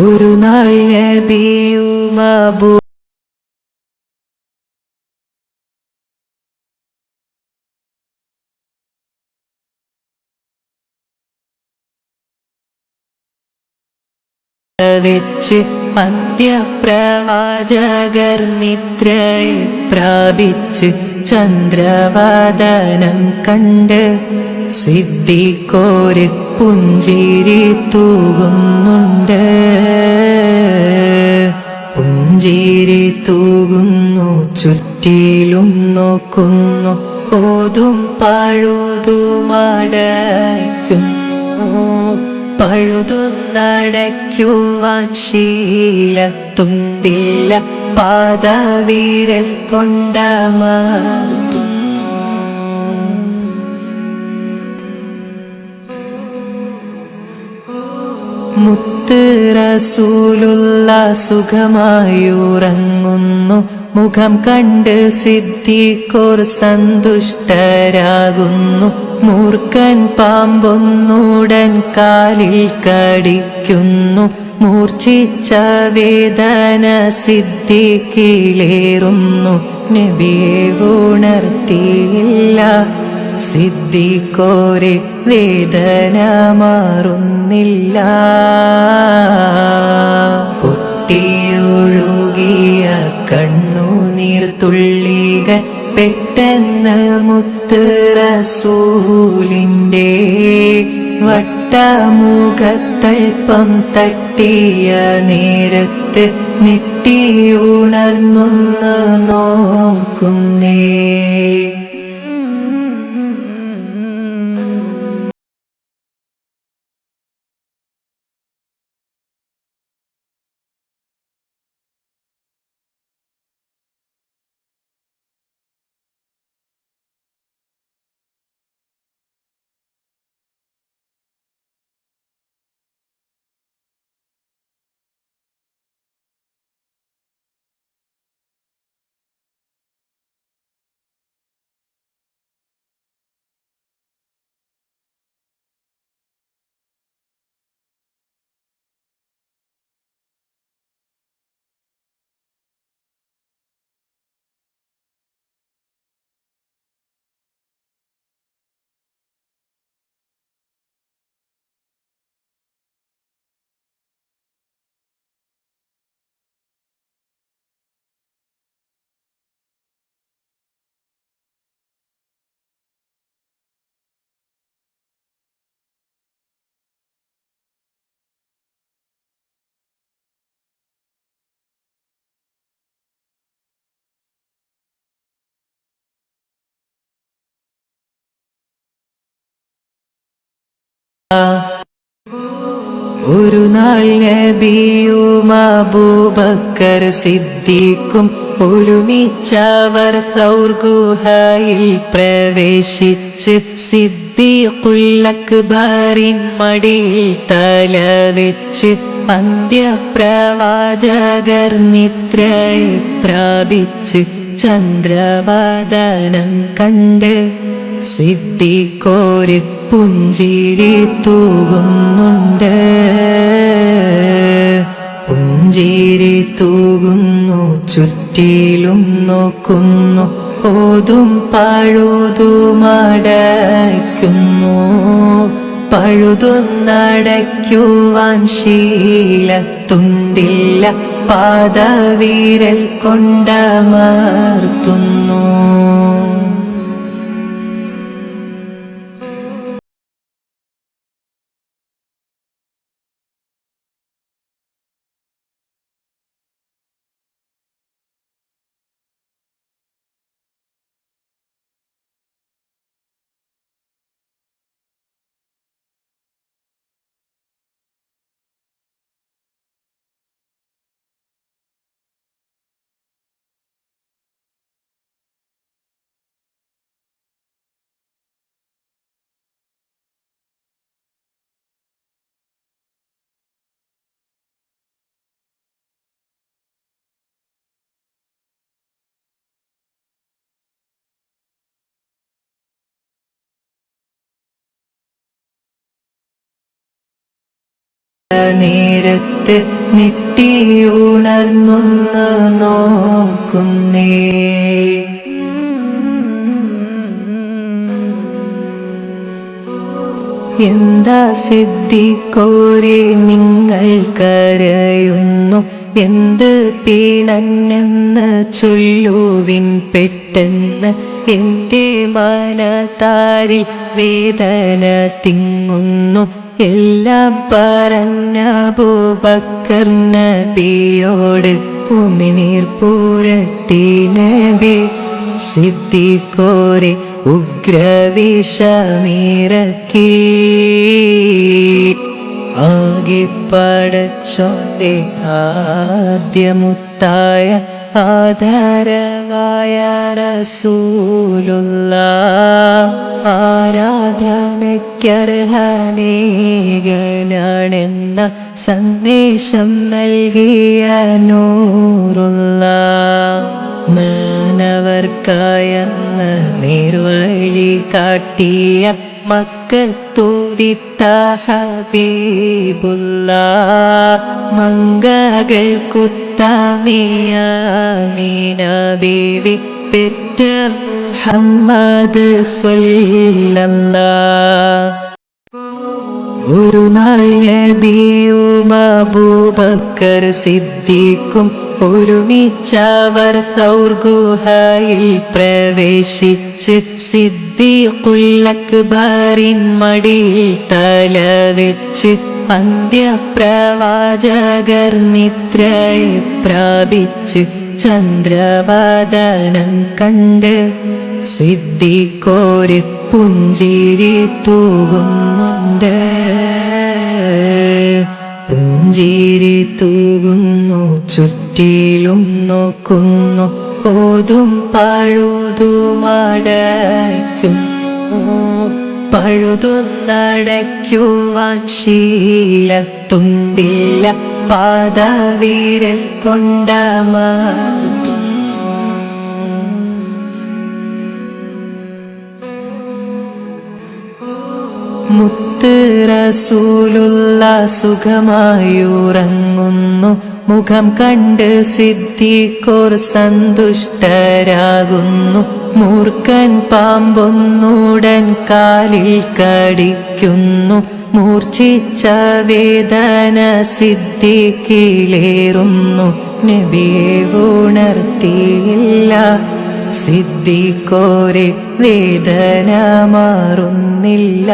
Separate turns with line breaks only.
ഒരു നബിയുമാബു വെച്ച് അന്ത്യപ്രവാചകർ നിദ്രയെ പ്രാപിച്ച് ചന്ദ്രവാദനം കണ്ട് സിദ്ധിക്കോര് പുഞ്ചിരി തൂകുന്നുണ്ട്. പുഞ്ചിരി തൂകുന്നു ചുറ്റിലും നോക്കുന്നു ഓതും പഴുതുമടയ്ക്കുന്നു പഴുതുന്നടയ്ക്കുവാൻ ശീലത്തുണ്ടില്ല പാദവീരൽ കൊണ്ടമർത്തുന്നു മുത്ത് റസൂലുള്ള സുഖമായുറങ്ങുന്നു. മുഖം കണ്ട് സിദ്ധിക്കോർ സന്തുഷ്ടരാകുന്നു. മൂർക്കൻ പാമ്പൊന്നൂടൻ കാലിൽ കടിക്കുന്നു. മൂർച്ഛിച്ച വേദന സിദ്ധിക്കിലേറുന്നു നബിയെ ഉണർത്തിയില്ല. സിദ്ധിക്കോരെ വേദന മാറുന്നില്ല പൊട്ടിയൊഴുകിയ കണ്ണുനീർ തുള്ളികൾ പെട്ടെന്ന് മുത്ത് റസൂലിന്റെ വട്ടമുഖത്തൽപ്പം തട്ടിയ നേരത്ത് നെട്ടിയുണർന്നൊന്ന് നോക്കുന്നേ. ഒരു നാൾ നബിയും അബൂബക്കർ സിദ്ദീഖും ഒരുമിച്ചവർ സൗർഗുഹയിൽ പ്രവേശിച്ച് സിദ്ദീഖുല്ലക്ബറിൻ മടിയിൽ തല വെച്ച് അന്ത്യപ്രവാചകർ നിദ്രയെ പ്രാപിച്ച് ചന്ദ്രവാദനം കണ്ട് സിദ്ധിക്കോര് പുഞ്ചിരി തൂകുന്നുണ്ട് പുഞ്ചിരി തൂകുന്നു ചുറ്റിലും നോക്കുന്നു ഓതും പഴുതുമടയ്ക്കുന്നു. പഴുതുന്നടയ്ക്കുവാൻ ശീലത്തുണ്ടില്ല പാദവീരൽ കൊണ്ടമർത്തുന്നു. നേരത്ത് നെട്ടിയുണർന്നൊന്ന് നോക്കുന്നേ. എന്താ സിദ്ധിക്കോരെ നിങ്ങൾ കരയുന്നു. എന്ത് പീണന്നെന്ന് ചൊല്ലുവിൻ പെട്ടെന്ന്. എന്റെ മനതാരിൽ വേദന തിങ്ങുന്നു. എല്ലാം പറഞ്ഞ ഭൂപക്കർ നബിയോട് ഉമിനീർ പൂരട്ടി നബി സിദ്ധിക്കോരെ ഉഗ്രവിഷമീറക്കി. ആകെ പടച്ചോന്റെ ആദ്യമുത്തായ ആധാരമായ റസൂലുള്ള ആരാധനയ്ക്കർഹനീകനാണെന്ന സന്ദേശം നൽകിയ നൂറുള്ള മാനവർക്കായെന്ന നേർവഴി കാട്ടിയ മക്കത്തൂതിത്ത ഹബീബുള്ള മംഗകൾ കുത്താമിയ മീന ബീവി പെറ്റ സ്വല്ലല്ലാ. ഒരു നാൾ നബിയും അബൂബക്കർ സിദ്ദീഖും ഒരുമിച്ചവർ സൗർഗുഹയിൽ പ്രവേശിച്ച് സിദ്ദീഖുല്ലക്ബറിൻ മടിയിൽ തല വെച്ച് അന്ത്യപ്രവാചകർ നിദ്രയെ പ്രാപിച്ച് ചന്ദ്രവാദനം കണ്ട് സിദ്ധിക്കോര് പുഞ്ചിരി തൂകുന്നുണ്ട്. പുഞ്ചിരി തൂകുന്നു ചുറ്റിലും നോക്കുന്നു ഓതും പഴുതുമടയ്ക്കുന്നു പഴുതുന്നടയ്ക്കുവാൻ ശീലത്തുണ്ടില്ല. പാദവീരൽ കൊണ്ടമ മുത്ത് റസൂലുള്ള സുഖമായുറങ്ങുന്നു. മുഖം കണ്ട് സിദ്ധിക്കോർ സന്തുഷ്ടരാകുന്നു. മൂർഖൻ പാമ്പൊന്നുടൻ കാലിൽ കടിക്കുന്നു. മൂർച്ഛിച്ച വേദന സിദ്ധി കീളേറുന്നു. നബിയെ ഉണർത്തിയില്ല. സിദ്ധിക്കോരെ വേദന മാറുന്നില്ല.